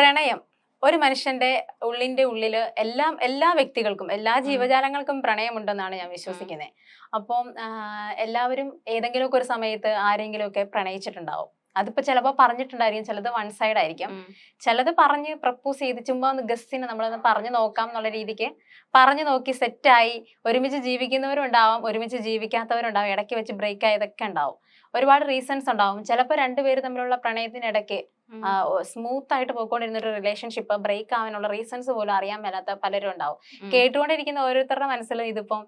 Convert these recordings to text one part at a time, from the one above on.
പ്രണയം. ഒരു മനുഷ്യന്റെ ഉള്ളിന്റെ ഉള്ളിൽ എല്ലാം എല്ലാ വ്യക്തികൾക്കും എല്ലാ ജീവജാലങ്ങൾക്കും പ്രണയമുണ്ടെന്നാണ് ഞാൻ വിശ്വസിക്കുന്നത് അപ്പം എല്ലാവരും ഏതെങ്കിലുമൊക്കെ ഒരു സമയത്ത് ആരെങ്കിലുമൊക്കെ പ്രണയിച്ചിട്ടുണ്ടാവും. അതിപ്പോ ചിലപ്പോൾ പറഞ്ഞിട്ടുണ്ടായിരിക്കും ചിലത് വൺ സൈഡ് ആയിരിക്കും. ചിലത് പറഞ്ഞ് പ്രപ്പോസ് ചെയ്ത് ചുമ്മാ ഒന്ന് ഗസ്റ്റിന് നമ്മളൊന്ന് പറഞ്ഞു നോക്കാം എന്നുള്ള രീതിക്ക് പറഞ്ഞു നോക്കി സെറ്റായി ഒരുമിച്ച് ജീവിക്കുന്നവരുണ്ടാവും ഒരുമിച്ച് ജീവിക്കാത്തവരുണ്ടാവും ഇടയ്ക്ക് വെച്ച് ബ്രേക്ക് ആയതൊക്കെ ഉണ്ടാവും. ഒരുപാട് റീസൺസ് ഉണ്ടാവും. ചിലപ്പോൾ രണ്ടുപേര് തമ്മിലുള്ള പ്രണയത്തിനിടയ്ക്ക് സ്മൂത്ത് ആയിട്ട് പോയിക്കൊണ്ടിരുന്ന ഒരു റിലേഷൻഷിപ്പ് ബ്രേക്ക് ആവാനുള്ള റീസൺസ് പോലും അറിയാൻ മേലാത്ത പലരും ഉണ്ടാവും. കേട്ടുകൊണ്ടിരിക്കുന്ന ഓരോരുത്തരുടെ മനസ്സിലും ഇതിപ്പം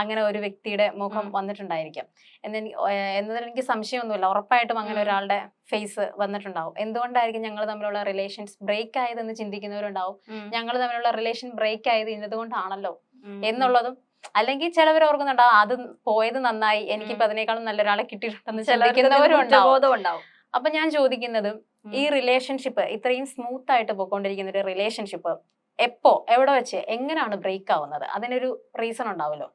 അങ്ങനെ ഒരു വ്യക്തിയുടെ മുഖം വന്നിട്ടുണ്ടായിരിക്കും. എന്നെനിക്ക് എന്നതിൽ എനിക്ക് സംശയമൊന്നുമില്ല. ഉറപ്പായിട്ടും അങ്ങനെ ഒരാളുടെ ഫേസ് വന്നിട്ടുണ്ടാവും. എന്തുകൊണ്ടായിരിക്കും ഞങ്ങൾ തമ്മിലുള്ള റിലേഷൻസ് ബ്രേക്ക് ആയതെന്ന് ചിന്തിക്കുന്നവരുണ്ടാവും. ഞങ്ങൾ തമ്മിലുള്ള റിലേഷൻ ബ്രേക്ക് ആയത് ഇന്നതുകൊണ്ടാണല്ലോ. എന്നുള്ളതും അല്ലെങ്കിൽ ചിലവർ ഓർക്കുന്നുണ്ടാവും അത് പോയത് നന്നായി എനിക്കിപ്പോ അതിനേക്കാളും നല്ലൊരാളെ കിട്ടിയിട്ടുണ്ടെന്ന് ഉണ്ടാവും. അപ്പൊ ഞാൻ ചോദിക്കുന്നത് ഈ റിലേഷൻഷിപ്പ് ഇത്രയും സ്മൂത്ത് ആയിട്ട് പോയിക്കൊണ്ടിരിക്കുന്ന ഒരു റിലേഷൻഷിപ്പ് എപ്പോ എവിടെ വെച്ച് എങ്ങനെയാണ് ബ്രേക്ക് ആവുന്നത്? അതിനൊരു റീസൺ ഉണ്ടാവുമല്ലോ.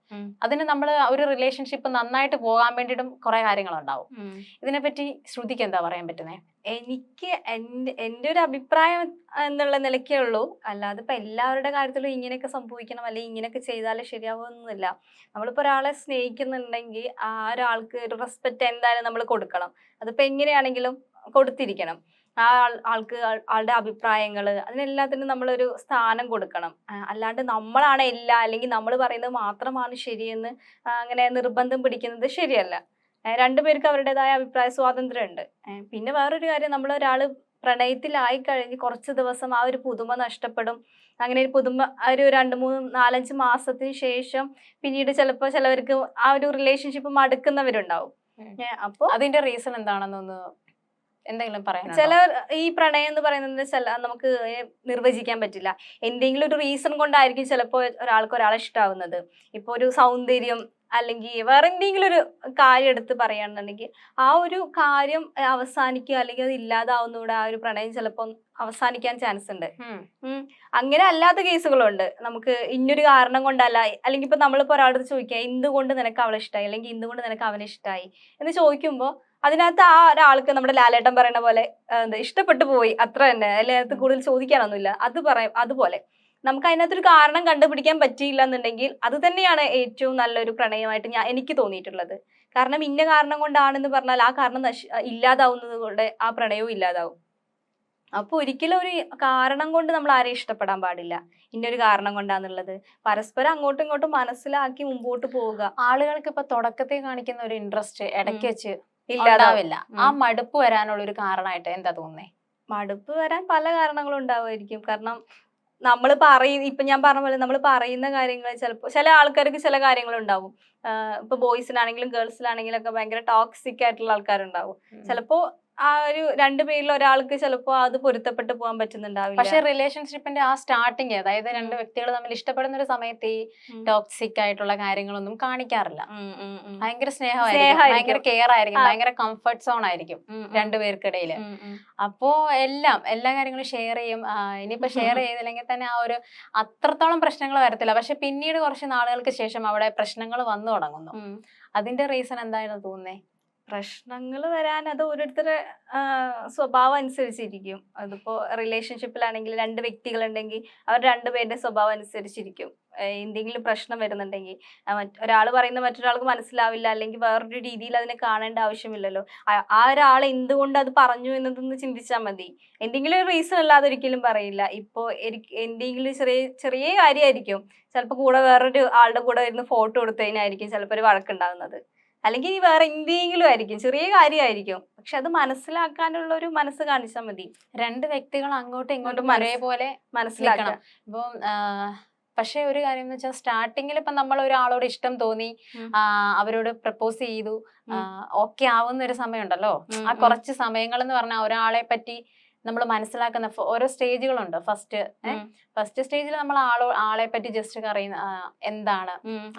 അതിന് നമ്മൾ ഒരു റിലേഷൻഷിപ്പ് നന്നായിട്ട് പോകാൻ വേണ്ടിയിട്ടും കുറെ കാര്യങ്ങളുണ്ടാവും. ഇതിനെപ്പറ്റി ശ്രുതിക്ക് എന്താ പറയാൻ പറ്റുന്നേ? എനിക്ക് എന്റെ എന്റെ ഒരു അഭിപ്രായം എന്നുള്ള നിലയ്ക്കേ ഉള്ളൂ. അല്ലാതെ ഇപ്പൊ എല്ലാവരുടെ കാര്യത്തിലും ഇങ്ങനെയൊക്കെ സംഭവിക്കണം അല്ലെങ്കിൽ ഇങ്ങനെയൊക്കെ ചെയ്താലേ ശരിയാവുന്നില്ല നമ്മളിപ്പോ ഒരാളെ സ്നേഹിക്കുന്നുണ്ടെങ്കിൽ ആ ഒരാൾക്ക് ഒരു റെസ്പെക്ട് എന്തായാലും നമ്മൾ കൊടുക്കണം. അതിപ്പോ എങ്ങനെയാണെങ്കിലും കൊടുത്തിരിക്കണം. ആ ആൾ- ആൾക്ക് ആൾ- ആളുടെ അഭിപ്രായങ്ങൾ അതിനെല്ലാത്തിനും നമ്മളൊരു സ്ഥാനം കൊടുക്കണം. അല്ലാണ്ട് നമ്മളാണ് എല്ലാ അല്ലെങ്കിൽ നമ്മൾ പറയുന്നത് മാത്രമാണ് ശരിയെന്ന് അങ്ങനെ നിർബന്ധം പിടിക്കുന്നത് ശരിയല്ല. രണ്ടുപേർക്ക് അവരുടേതായ അഭിപ്രായ സ്വാതന്ത്ര്യമുണ്ട്. ഉണ്ട് പിന്നെ വേറൊരു കാര്യം നമ്മൾ ഒരാൾ പ്രണയത്തിലായി കഴിഞ്ഞ് കുറച്ച് ദിവസം ആ ഒരു പുതുമ നഷ്ടപ്പെടും. അങ്ങനെ ഒരു പുതുമ ആ ഒരു രണ്ട് മൂന്ന് നാലഞ്ച് മാസത്തിന് ശേഷം പിന്നീട് ചിലപ്പോൾ ചിലവർക്ക് ആ ഒരു റിലേഷൻഷിപ്പ് മടുക്കുന്നവരുണ്ടാവും. അപ്പോൾ അതിന്റെ റീസൺ എന്താണെന്നൊന്ന് എന്തെങ്കിലും പറയാം ചില ഈ പ്രണയം എന്ന് പറയുന്നത് ചില നമുക്ക് നിർവചിക്കാൻ പറ്റില്ല. എന്തെങ്കിലും ഒരു റീസൺ കൊണ്ടായിരിക്കും ചിലപ്പോ ഒരാൾക്ക് ഒരാളെ ഇഷ്ടാവുന്നത്. ഇപ്പൊ ഒരു സൗന്ദര്യം അല്ലെങ്കിൽ വേറെ എന്തെങ്കിലും ഒരു കാര്യം എടുത്ത് പറയുകയാണെന്നുണ്ടെങ്കിൽ ആ ഒരു കാര്യം അവസാനിക്കുക അല്ലെങ്കിൽ അത് ഇല്ലാതാവുന്നതോടെ ആ ഒരു പ്രണയം ചിലപ്പോൾ അവസാനിക്കാൻ ചാൻസ് ഉണ്ട്. അങ്ങനെ അല്ലാത്ത കേസുകളുണ്ട്. നമുക്ക് ഇന്നൊരു കാരണം കൊണ്ടല്ല. അല്ലെങ്കിൽ ഇപ്പൊ നമ്മളിപ്പോ ഒരാളോട് ചോദിക്കുക എന്തുകൊണ്ട് നിനക്ക് അവളെ ഇഷ്ടമായി അല്ലെങ്കിൽ എന്തുകൊണ്ട് നിനക്ക് അവനെ ഇഷ്ടമായി എന്ന് ചോദിക്കുമ്പോൾ അതിനകത്ത് ആ ഒരാൾക്ക് നമ്മുടെ ലാലേട്ടൻ പറയുന്ന പോലെ എന്താ ഇഷ്ടപ്പെട്ടു പോയി. അത്ര തന്നെ. അതിനകത്ത് കൂടുതൽ ചോദിക്കാനൊന്നുമില്ല. അത് പറയും അതുപോലെ. നമുക്ക് അതിനകത്തൊരു കാരണം കണ്ടുപിടിക്കാൻ പറ്റിയില്ല എന്നുണ്ടെങ്കിൽ അത് തന്നെയാണ് ഏറ്റവും നല്ലൊരു പ്രണയമായിട്ട് ഞാൻ എനിക്ക് തോന്നിയിട്ടുള്ളത്. കാരണം ഇന്ന കാരണം കൊണ്ടാണെന്ന് പറഞ്ഞാൽ ആ കാരണം നശി ഇല്ലാതാവുന്നത് കൊണ്ട് ആ പ്രണയവും ഇല്ലാതാവും. അപ്പോൾ ഒരിക്കലും ഒരു കാരണം കൊണ്ട് നമ്മൾ ആരെയും ഇഷ്ടപ്പെടാൻ പാടില്ല. ഇന്നൊരു കാരണം കൊണ്ടാന്നുള്ളത്. പരസ്പരം അങ്ങോട്ടും ഇങ്ങോട്ടും മനസ്സിലാക്കി മുമ്പോട്ട് പോവുക. ആളുകൾക്ക് ഇപ്പൊ തുടക്കത്തെ കാണിക്കുന്ന ഒരു ഇൻട്രസ്റ്റ് ഇടയ്ക്ക് വെച്ച് ഇല്ലാതാവില്ല ആ മടുപ്പ് വരാനുള്ള ഒരു കാരണമായിട്ട് എന്താ തോന്നുന്നേ? മടുപ്പ് വരാൻ പല കാരണങ്ങളും ഉണ്ടാവുമായിരിക്കും കാരണം നമ്മൾ പറയും ഇപ്പൊ ഞാൻ പറഞ്ഞ പോലെ നമ്മൾ പറയുന്ന കാര്യങ്ങൾ ചിലപ്പോൾ ചില ആൾക്കാർക്ക് ചില കാര്യങ്ങൾ ഉണ്ടാവും ആഹ് ഇപ്പൊ ബോയ്സിനാണെങ്കിലും ഗേൾസിലാണെങ്കിലും ഒക്കെ ഭയങ്കര ടോക്സിക് ആയിട്ടുള്ള ആൾക്കാരുണ്ടാവും ചിലപ്പോ ആ ഒരു രണ്ടുപേരിൽ ഒരാൾക്ക് ചിലപ്പോ അത് പൊരുത്തപ്പെട്ട് പോകാൻ പറ്റുന്നുണ്ടാവില്ല. പക്ഷെ റിലേഷൻഷിപ്പിന്റെ ആ സ്റ്റാർട്ടിങ് അതായത് രണ്ട് വ്യക്തികൾ തമ്മിൽ ഇഷ്ടപ്പെടുന്ന ഒരു സമയത്ത് ഈ ടോക്സിക് ആയിട്ടുള്ള കാര്യങ്ങളൊന്നും കാണിക്കാറില്ല. ഭയങ്കര സ്നേഹമായിരിക്കും. ഭയങ്കര കെയർ ആയിരിക്കും. ഭയങ്കര കംഫർട്ട് സോൺ ആയിരിക്കും രണ്ടുപേർക്കിടയിൽ. രണ്ടുപേർക്കിടയിൽ. അപ്പോ എല്ലാം എല്ലാ കാര്യങ്ങളും ഷെയർ ചെയ്യും. ഇനിയിപ്പോ ഷെയർ ചെയ്തില്ലെങ്കിൽ തന്നെ ആ ഒരു അത്രത്തോളം പ്രശ്നങ്ങൾ വരത്തില്ല. പക്ഷെ പിന്നീട് കുറച്ച് നാളുകൾക്ക് ശേഷം അവിടെ പ്രശ്നങ്ങൾ വന്നു തുടങ്ങുന്നു. അതിന്റെ റീസൺ എന്തായിരുന്നു തോന്നുന്നേ? പ്രശ്നങ്ങൾ വരാൻ അത് ഓരോരുത്തരുടെ സ്വഭാവം അനുസരിച്ചിരിക്കും. അതിപ്പോ റിലേഷൻഷിപ്പിലാണെങ്കിൽ രണ്ട് വ്യക്തികളുണ്ടെങ്കിൽ അവർ രണ്ടുപേരുടെ സ്വഭാവം അനുസരിച്ചിരിക്കും. എന്തെങ്കിലും പ്രശ്നം വരുന്നുണ്ടെങ്കിൽ ഒരാൾ പറയുന്ന മറ്റൊരാൾക്ക് മനസ്സിലാവില്ല അല്ലെങ്കിൽ വേറൊരു രീതിയിൽ അതിനെ കാണേണ്ട ആവശ്യമില്ലല്ലോ. ആ- ആ ഒരാൾ എന്തുകൊണ്ട് അത് പറഞ്ഞു എന്നതൊന്ന് ചിന്തിച്ചാൽ മതി. എന്തെങ്കിലും ഒരു റീസൺ അല്ലാതെ ഒരിക്കലും പറയില്ല. ഇപ്പോൾ എന്തെങ്കിലും ചെറിയ ചെറിയ കാര്യമായിരിക്കും ചിലപ്പോൾ കൂടെ വേറൊരു ആളുടെ കൂടെ ഇരുന്ന് ഫോട്ടോ എടുത്തതിനായിരിക്കും ചിലപ്പോൾ ഒരു വഴക്കുണ്ടാകുന്നത് അല്ലെങ്കിൽ ഇനി വേറെ എന്തെങ്കിലും ആയിരിക്കും ചെറിയ കാര്യമായിരിക്കും. പക്ഷെ അത് മനസ്സിലാക്കാനുള്ള ഒരു മനസ്സ് കാണിച്ചാൽ മതി. രണ്ട് വ്യക്തികൾ അങ്ങോട്ടും ഇങ്ങോട്ടും ഒരേപോലെ മനസ്സിലാക്കണം ഇപ്പം പക്ഷെ ഒരു കാര്യം എന്ന് വെച്ചാൽ സ്റ്റാർട്ടിങ്ങിൽ ഇപ്പൊ നമ്മൾ ഒരാളോട് ഇഷ്ടം തോന്നി അവരോട് പ്രപ്പോസ് ചെയ്തു. ഓക്കെ ആവുന്ന ഒരു സമയമുണ്ടല്ലോ ആ കുറച്ച് സമയങ്ങൾ എന്ന് പറഞ്ഞാൽ ഒരാളെ പറ്റി നമ്മൾ മനസ്സിലാക്കുന്ന ഓരോ സ്റ്റേജുകളുണ്ട്. ഫസ്റ്റ് ഫസ്റ്റ് സ്റ്റേജിൽ നമ്മൾ ആളോ ആളെ പറ്റി ജസ്റ്റ് അറിയുന്ന എന്താണ്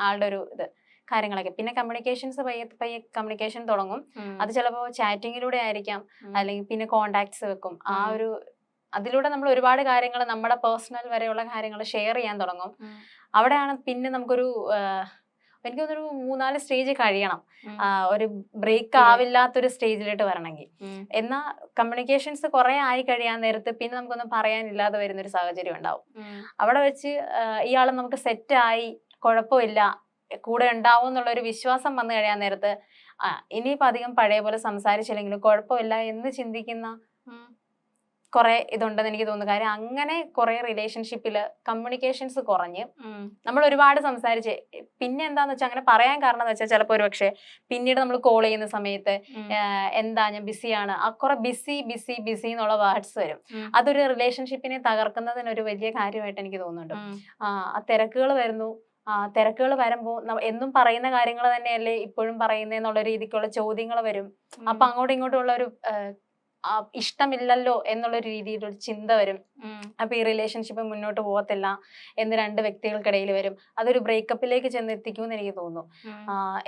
ആളുടെ ഒരു ഇത്. കാര്യങ്ങളൊക്കെ. പിന്നെ കമ്മ്യൂണിക്കേഷൻസ് പയ്യെ പയ്യെ കമ്മ്യൂണിക്കേഷൻ തുടങ്ങും. അത് ചിലപ്പോൾ ചാറ്റിങ്ങിലൂടെ ആയിരിക്കാം. അല്ലെങ്കിൽ പിന്നെ കോണ്ടാക്ട്സ് വെക്കും. ആ ഒരു അതിലൂടെ നമ്മൾ ഒരുപാട് കാര്യങ്ങൾ നമ്മുടെ പേഴ്സണൽ വരെയുള്ള കാര്യങ്ങൾ ഷെയർ ചെയ്യാൻ തുടങ്ങും. അവിടെയാണ് പിന്നെ നമുക്കൊരു എനിക്ക് തോന്നുന്നു ഒരു മൂന്നാൽ സ്റ്റേജ് കഴിയണം. ഒരു ബ്രേക്ക്. ആവില്ലാത്തൊരു സ്റ്റേജിലോട്ട് വരണമെങ്കിൽ. എന്നാൽ കമ്മ്യൂണിക്കേഷൻസ് കുറെ ആയി കഴിയാൻ നേരത്ത് പിന്നെ നമുക്കൊന്നും പറയാനില്ലാതെ വരുന്ന ഒരു സാഹചര്യം ഉണ്ടാവും. അവിടെ വെച്ച് ഇയാൾ നമുക്ക് സെറ്റായി കുഴപ്പമില്ല കൂടെ ഉണ്ടാവും എന്നുള്ള ഒരു വിശ്വാസം വന്നു കഴിയാൻ നേരത്ത് ആ ഇനിയിപ്പോ അധികം പഴയ പോലെ സംസാരിച്ചില്ലെങ്കിലും കുഴപ്പമില്ല എന്ന് ചിന്തിക്കുന്ന. കുറെ ഇതുണ്ടെന്ന് എനിക്ക് തോന്നുന്നു കാര്യം അങ്ങനെ കുറെ റിലേഷൻഷിപ്പിൽ കമ്മ്യൂണിക്കേഷൻസ് കുറഞ്ഞ് നമ്മൾ ഒരുപാട് സംസാരിച്ച് പിന്നെ എന്താന്ന് വെച്ചാൽ അങ്ങനെ പറയാൻ കാരണം എന്ന് വെച്ചാൽ ചിലപ്പോൾ ഒരു പക്ഷേ പിന്നീട് നമ്മൾ കോൾ ചെയ്യുന്ന സമയത്ത്. എന്താ ഞാൻ ബിസിയാണ് ആ കുറെ ബിസി ബിസി ബിസി എന്നുള്ള വേർഡ്സ് വരും. അതൊരു റിലേഷൻഷിപ്പിനെ തകർക്കുന്നതിന് ഒരു വലിയ കാര്യമായിട്ട് എനിക്ക് തോന്നുന്നുണ്ട് ആ തിരക്കുകൾ വരുന്നു തിരക്കുകൾ വരുമ്പോൾ എന്നും പറയുന്ന കാര്യങ്ങൾ തന്നെയല്ലേ ഇപ്പോഴും പറയുന്നതെന്നുള്ള രീതിക്കുള്ള ചോദ്യങ്ങൾ വരും. അപ്പൊ അങ്ങോട്ടും ഇങ്ങോട്ടും ഉള്ള ഒരു ഇഷ്ടമില്ലല്ലോ എന്നുള്ള രീതിയിലൊരു ചിന്ത വരും. അപ്പൊ ഈ റിലേഷൻഷിപ്പ് മുന്നോട്ട് പോകത്തില്ല എന്ന് രണ്ട് വ്യക്തികൾക്കിടയിൽ വരും. അതൊരു ബ്രേക്കപ്പിലേക്ക് ചെന്നെത്തിക്കുമെന്ന് എനിക്ക് തോന്നുന്നു.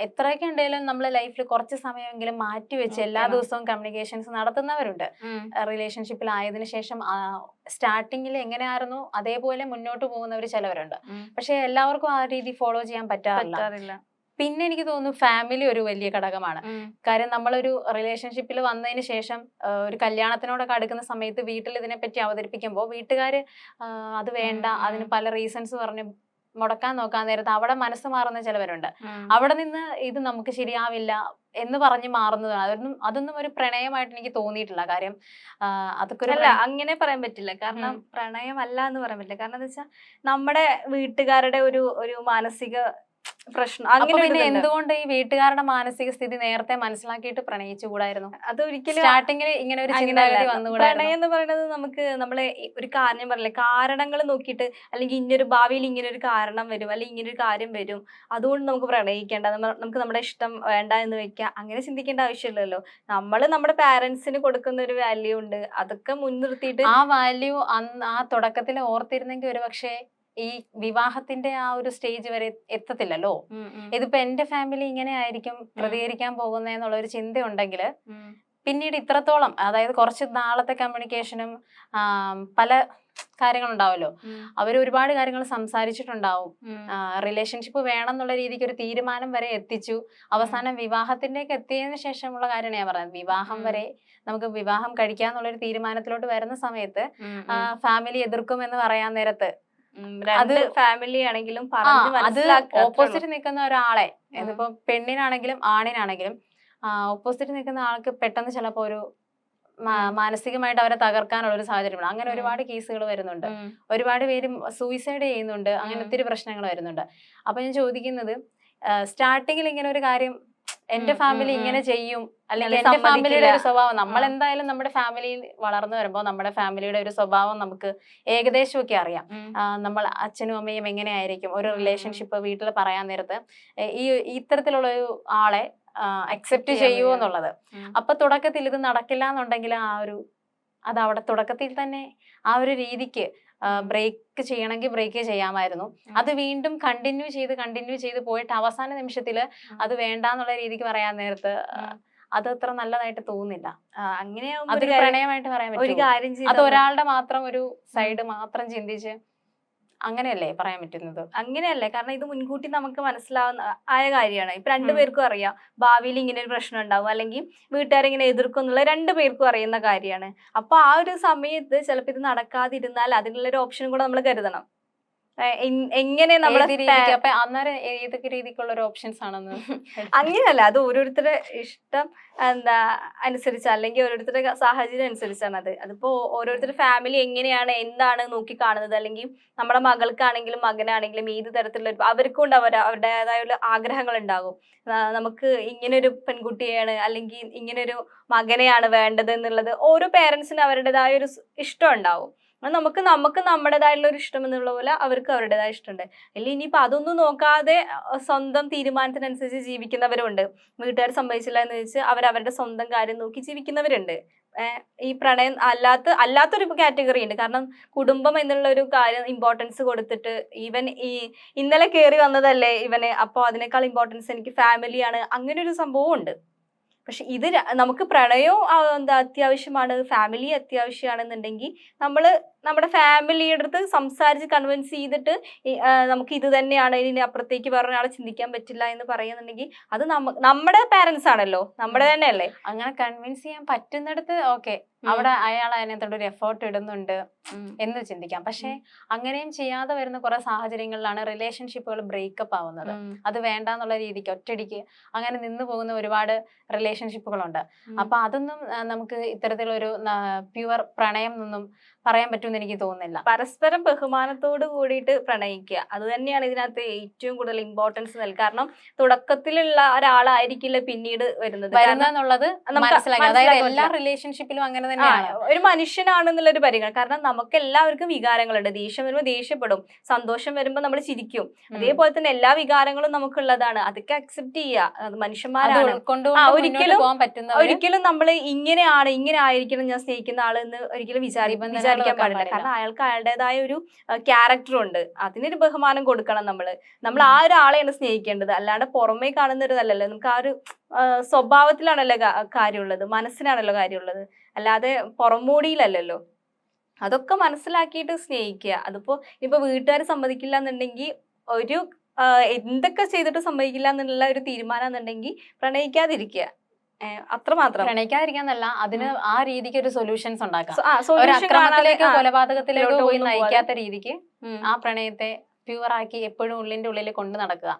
എത്രയൊക്കെ ഉണ്ടെങ്കിലും നമ്മളെ ലൈഫിൽ കുറച്ച് സമയമെങ്കിലും മാറ്റി വെച്ച് എല്ലാ ദിവസവും കമ്മ്യൂണിക്കേഷൻസ് നടത്തുന്നവരുണ്ട്. റിലേഷൻഷിപ്പിലായതിനു റിലേഷൻഷിപ്പിൽ ആയതിനു ശേഷം സ്റ്റാർട്ടിങ്ങിൽ എങ്ങനെയായിരുന്നു അതേപോലെ മുന്നോട്ട് പോകുന്നവർ ചിലവരുണ്ട്. പക്ഷെ എല്ലാവർക്കും ആ രീതി ഫോളോ ചെയ്യാൻ പറ്റാറില്ല. പിന്നെ എനിക്ക് തോന്നുന്നു ഫാമിലി ഒരു വലിയ ഘടകമാണ്. കാര്യം നമ്മളൊരു റിലേഷൻഷിപ്പിൽ വന്നതിന് ശേഷം ഒരു കല്യാണത്തിനോടൊക്കെ അടുക്കുന്ന സമയത്ത് വീട്ടിൽ ഇതിനെപ്പറ്റി അവതരിപ്പിക്കുമ്പോൾ വീട്ടുകാർ അത് വേണ്ട. അതിന് പല റീസൺസ് പറഞ്ഞ് മുടക്കാൻ നോക്കാൻ നേരത്ത് അവിടെ മനസ്സ് മാറുന്ന ചിലവരുണ്ട്. അവിടെ നിന്ന് ഇത് നമുക്ക് ശരിയാവില്ല എന്ന് പറഞ്ഞ് മാറുന്നതാണ് അതൊന്നും അതൊന്നും ഒരു പ്രണയമായിട്ട് എനിക്ക് തോന്നിയിട്ടില്ല കാര്യം അതൊക്കെ ഒരു അല്ല അങ്ങനെ പറയാൻ പറ്റില്ല കാരണം പ്രണയമല്ല എന്ന് പറയാൻ പറ്റില്ല കാരണം എന്താ വെച്ചാൽ നമ്മുടെ വീട്ടുകാരുടെ ഒരു ഒരു മാനസിക പ്രശ്നം. അങ്ങനെ എന്തുകൊണ്ട് ഈ വീട്ടുകാരുടെ മാനസിക സ്ഥിതി നേരത്തെ മനസ്സിലാക്കിയിട്ട് പ്രണയിച്ചുകൂടായിരുന്നു അത് ഒരിക്കലും സ്റ്റാർട്ടിങ്ങിൽ ഇങ്ങനെ ഒരു ചിന്താഗതി അങ്ങനെയല്ല. പ്രണയം എന്ന് പറയുന്നത് നമുക്ക് നമ്മളെ ഒരു കാരണം പറയില്ലേ? കാരണങ്ങൾ നോക്കിയിട്ട് അല്ലെങ്കിൽ ഇന്നൊരു ഭാവിയിൽ ഇങ്ങനെ ഒരു കാരണം വരും അല്ലെങ്കിൽ ഇങ്ങനെ ഒരു കാര്യം വരും. അതുകൊണ്ട് നമുക്ക് പ്രണയിക്കേണ്ട നമുക്ക് നമ്മുടെ ഇഷ്ടം വേണ്ട എന്ന് വെക്കാം അങ്ങനെ ചിന്തിക്കേണ്ട ആവശ്യമില്ലല്ലോ. നമ്മൾ നമ്മുടെ പാരന്റ്സിന് കൊടുക്കുന്ന ഒരു വാല്യൂ ഉണ്ട്. അതൊക്കെ മുൻനിർത്തിയിട്ട് ആ വാല്യൂ ആ തുടക്കത്തിൽ ഓർത്തിരുന്നെങ്കിൽ ഒരു പക്ഷേ ഈ വിവാഹത്തിന്റെ ആ ഒരു സ്റ്റേജ് വരെ എത്തത്തില്ലല്ലോ? ഇതിപ്പോ എന്റെ ഫാമിലി ഇങ്ങനെ ആയിരിക്കും പ്രതികരിക്കാൻ പോകുന്നതെന്നുള്ള ഒരു ചിന്ത ഉണ്ടെങ്കിൽ പിന്നീട് ഇത്രത്തോളം അതായത് കുറച്ച് നാളത്തെ കമ്മ്യൂണിക്കേഷനും പല കാര്യങ്ങളുണ്ടാവുമല്ലോ അവർ ഒരുപാട് കാര്യങ്ങൾ സംസാരിച്ചിട്ടുണ്ടാവും. റിലേഷൻഷിപ്പ് വേണം എന്നുള്ള രീതിക്ക് ഒരു തീരുമാനം വരെ എത്തിച്ചു. അവസാനം വിവാഹത്തിലേക്ക് എത്തിയതിനു ശേഷമുള്ള കാര്യമാണ് ഞാൻ പറയുന്നത് വിവാഹം വരെ നമുക്ക് വിവാഹം കഴിക്കാന്നുള്ള ഒരു തീരുമാനത്തിലോട്ട് വരുന്ന സമയത്ത് ഫാമിലി എതിർക്കും എന്ന് പറയാൻ നേരത്ത് അത് ഫാമിലി ആണെങ്കിലും അത് ഓപ്പോസിറ്റ് നിൽക്കുന്ന ഒരാളെ. ഇതിപ്പോ പെണ്ണിനാണെങ്കിലും ആണിനാണെങ്കിലും ഓപ്പോസിറ്റ് നിൽക്കുന്ന ആൾക്ക് പെട്ടെന്ന് ചിലപ്പോ ഒരു മാനസികമായിട്ട് അവരെ തകർക്കാനുള്ള ഒരു സാഹചര്യമാണ് അങ്ങനെ ഒരുപാട് കേസുകൾ വരുന്നുണ്ട്. ഒരുപാട് പേര് സൂയിസൈഡ് ചെയ്യുന്നുണ്ട്. അങ്ങനെ. ഒത്തിരി പ്രശ്നങ്ങൾ വരുന്നുണ്ട്. അപ്പൊ ഞാൻ ചോദിക്കുന്നത് സ്റ്റാർട്ടിങ്ങിൽ ഇങ്ങനെ ഒരു കാര്യം എന്റെ ഫാമിലി ഇങ്ങനെ ചെയ്യും. അല്ലെങ്കിൽ എന്റെ ഫാമിലിയുടെ ഒരു സ്വഭാവം. നമ്മൾ എന്തായാലും നമ്മുടെ ഫാമിലിയിൽ വളർന്നു വരുമ്പോൾ നമ്മുടെ ഫാമിലിയുടെ ഒരു സ്വഭാവം നമുക്ക് ഏകദേശമൊക്കെ അറിയാം. നമ്മൾ അച്ഛനും അമ്മയും എങ്ങനെയായിരിക്കും? ഒരു റിലേഷൻഷിപ്പ് വീട്ടിൽ പറയാൻ നേരത്ത് ഈ ഇത്തരത്തിലുള്ള ഒരു ആളെ അക്സെപ്റ്റ് ചെയ്യുമോ എന്നുള്ളത്. അപ്പൊ തുടക്കത്തിൽ ഇത് നടക്കില്ല എന്നുണ്ടെങ്കിൽ ആ ഒരു അത് അവിടെ തുടക്കത്തിൽ തന്നെ ആ ഒരു രീതിക്ക് ബ്രേക്ക് ചെയ്യണമെങ്കിൽ ബ്രേക്ക് ചെയ്യാമായിരുന്നു. അത് വീണ്ടും കണ്ടിന്യൂ ചെയ്ത് കണ്ടിന്യൂ ചെയ്ത് പോയിട്ട് അവസാന നിമിഷത്തിൽ അത് വേണ്ടാന്നുള്ള രീതിക്ക് പറയാൻ നേരത്ത് അത് അത്ര നല്ലതായിട്ട് തോന്നുന്നില്ല. അങ്ങനെ ഒരു പ്രണയമായിട്ട് പറയാൻ ഒരു പറ്റും കാര്യം അത് ഒരാളുടെ മാത്രം ഒരു സൈഡ് മാത്രം ചിന്തിച്ച് അങ്ങനെയല്ലേ പറയാൻ പറ്റുന്നത്? അങ്ങനെയല്ലേ. കാരണം ഇത് മുൻകൂട്ടി നമുക്ക് മനസ്സിലാവുന്ന ആയ കാര്യമാണ്. ഇപ്പൊ രണ്ടു രണ്ടുപേർക്കും അറിയാം. ഭാവിയിൽ ഇങ്ങനെ ഒരു പ്രശ്നം ഉണ്ടാവും. അല്ലെങ്കിൽ വീട്ടുകാരിങ്ങനെ എതിർക്കും എന്നുള്ള രണ്ടു പേർക്കും അറിയുന്ന കാര്യമാണ്. അപ്പൊ ആ ഒരു സമയത്ത് ചിലപ്പോൾ ഇത് നടക്കാതിരുന്നാൽ അതിനുള്ള ഒരു ഓപ്ഷൻ കൂടെ നമ്മൾ കരുതണം. എങ്ങനെ നമ്മൾ അപ്പൊ അന്നേരം ഏതൊക്കെ രീതിക്കുള്ള ഒരു ഓപ്ഷൻസ് ആണെന്ന്? അങ്ങനെയല്ല അത് ഓരോരുത്തരുടെ ഇഷ്ടം എന്താ അനുസരിച്ച് അല്ലെങ്കിൽ ഓരോരുത്തരുടെ സാഹചര്യം അനുസരിച്ചാണ് അത്. അതിപ്പോ ഓരോരുത്തരുടെ ഫാമിലി എങ്ങനെയാണ് എന്താണ് നോക്കി കാണുന്നത്? അല്ലെങ്കിൽ നമ്മുടെ മകൾക്കാണെങ്കിലും മകനാണെങ്കിലും ഏത് തരത്തിലുള്ള അവർക്കും അവർ അവരുടേതായ ആഗ്രഹങ്ങൾ ഉണ്ടാകും. നമുക്ക് ഇങ്ങനൊരു പെൺകുട്ടിയാണ് അല്ലെങ്കിൽ ഇങ്ങനൊരു മകനെയാണ് വേണ്ടത് എന്നുള്ളത് ഓരോ പേരൻസിനും അവരുടേതായ ഒരു ഇഷ്ടം ഉണ്ടാവും. നമുക്ക് നമുക്ക് നമ്മുടേതായിട്ടുള്ള ഒരു ഇഷ്ടം എന്നുള്ള പോലെ അവർക്ക് അവരുടേതായ ഇഷ്ടമുണ്ട്. അല്ലെങ്കിൽ ഇനിയിപ്പോൾ അതൊന്നും നോക്കാതെ സ്വന്തം തീരുമാനത്തിനനുസരിച്ച് ജീവിക്കുന്നവരുണ്ട്. വീട്ടുകാർ സമ്മതിച്ചില്ല എന്ന് വെച്ച് അവർ അവരുടെ സ്വന്തം കാര്യം നോക്കി ജീവിക്കുന്നവരുണ്ട്. ഈ പ്രണയം അല്ലാത്ത അല്ലാത്തൊരു കാറ്റഗറി ഉണ്ട്. കാരണം കുടുംബം എന്നുള്ള ഒരു കാര്യം ഇമ്പോർട്ടൻസ് കൊടുത്തിട്ട് ഈവൻ ഈ ഇന്നലെ കയറി വന്നതല്ലേ ഇവന്. അപ്പോൾ അതിനേക്കാൾ ഇമ്പോർട്ടൻസ് എനിക്ക് ഫാമിലിയാണ് അങ്ങനെ ഒരു സംഭവം ഉണ്ട് പക്ഷെ ഇത് നമുക്ക് പ്രണയവും എന്താ അത്യാവശ്യമാണ് ഫാമിലി അത്യാവശ്യമാണെന്നുണ്ടെങ്കിൽ നമ്മൾ നമ്മുടെ ഫാമിലിയുടെ അടുത്ത് സംസാരിച്ച് കൺവിൻസ് ചെയ്തിട്ട് നമുക്ക് ഇത് തന്നെയാണ് ഇതിന് അപ്പുറത്തേക്ക് വേറെ ഒരാളെ ചിന്തിക്കാൻ പറ്റില്ല എന്ന് പറയുന്നുണ്ടെങ്കിൽ അത് നമ്മ നമ്മുടെ പാരന്റ്സ് ആണല്ലോ നമ്മുടെ തന്നെയല്ലേ? അങ്ങനെ കൺവിൻസ് ചെയ്യാൻ പറ്റുന്നിടത്ത് ഓക്കെ അവിടെ അയാൾ അതിനകത്തോട് ഒരു എഫേർട്ട് ഇടുന്നുണ്ട് എന്ന് ചിന്തിക്കാം. പക്ഷെ അങ്ങനെയും ചെയ്യാതെ വരുന്ന കുറെ സാഹചര്യങ്ങളിലാണ് റിലേഷൻഷിപ്പുകൾ ബ്രേക്കപ്പ് ആവുന്നത്. അത് വേണ്ട എന്നുള്ള രീതിക്ക് ഒറ്റടിക്ക് അങ്ങനെ നിന്ന് പോകുന്ന ഒരുപാട് റിലേഷൻഷിപ്പുകളുണ്ട് അപ്പൊ അതൊന്നും നമുക്ക് ഇത്തരത്തിലൊരു പ്യുവർ പ്രണയം എന്നൊന്നും പറയാൻ പറ്റുമെന്ന് എനിക്ക് തോന്നുന്നില്ല. പരസ്പരം ബഹുമാനത്തോട് കൂടിയിട്ട് പ്രണയിക്കുക. അത് തന്നെയാണ് ഇതിനകത്ത് ഏറ്റവും കൂടുതൽ ഇമ്പോർട്ടൻസ് നൽകുക. കാരണം തുടക്കത്തിലുള്ള ഒരാളായിരിക്കില്ല പിന്നീട് വരുന്നത്. എന്നുള്ളത് അതായത് എല്ലാ റിലേഷൻഷിപ്പിലും അങ്ങനെ തന്നെയാണ്. ഒരു മനുഷ്യനാണെന്നുള്ള ഒരു പരിഗണന. കാരണം നമുക്ക് എല്ലാവർക്കും വികാരങ്ങളുണ്ട്. ദേഷ്യം വരുമ്പോൾ ദേഷ്യപ്പെടും. സന്തോഷം വരുമ്പോൾ നമ്മൾ ചിരിക്കും. അതേപോലെ തന്നെ എല്ലാ വികാരങ്ങളും നമുക്കുള്ളതാണ്. അതൊക്കെ അക്സെപ്റ്റ് ചെയ്യുക. മനുഷ്യന്മാരാണ്. ഒരിക്കലും- ഒരിക്കലും നമ്മൾ ഇങ്ങനെയാണ് ഇങ്ങനെ ആയിരിക്കണം ഞാൻ സ്നേഹിക്കുന്ന ആളെന്ന് എന്ന് ഒരിക്കലും വിചാരി നിബന്ധനകൾ വിചാരിക്കാൻ പാടില്ല. കാരണം അയാൾക്ക് അയാളുടേതായ ഒരു ക്യാരക്ടർ ഉണ്ട്. അതിനൊരു ബഹുമാനം കൊടുക്കണം നമ്മൾ നമ്മൾ ആ ഒരാളെയാണ് സ്നേഹിക്കേണ്ടത്. അല്ലാണ്ട് പുറമേ കാണുന്ന ഒരു നല്ലല്ലേ നമുക്ക് ആ ഒരു സ്വഭാവത്തിലാണല്ലോ കാര്യമുള്ളത്. മനസ്സിനാണല്ലോ കാര്യമുള്ളത്. അല്ലാതെ പുറമോടിയിലല്ലല്ലോ. അതൊക്കെ മനസ്സിലാക്കിയിട്ട് സ്നേഹിക്കുക. അതിപ്പോ ഇപ്പൊ വീട്ടുകാർ സമ്മതിക്കില്ല എന്നുണ്ടെങ്കിൽ ഒരു എന്തൊക്കെ ചെയ്തിട്ട് സമ്മതിക്കില്ല എന്നുള്ള ഒരു തീരുമാനം എന്നുണ്ടെങ്കിൽ പ്രണയിക്കാതിരിക്കുക. അത്രമാത്രം പ്രണയിക്കാതിരിക്കാന്നല്ല അതിന് ആ രീതിക്ക് ഒരു സൊല്യൂഷൻസ് ഉണ്ടാക്കാം ഒരു solution അക്രമത്തിലേക്കോ കൊലപാതകത്തിലേക്കോ പോയി നയിക്കാത്ത രീതിക്ക് ആ പ്രണയത്തെ പ്യുവർ ആക്കി എപ്പോഴും ഉള്ളിന്റെ ഉള്ളിൽ കൊണ്ട് നടക്കുക.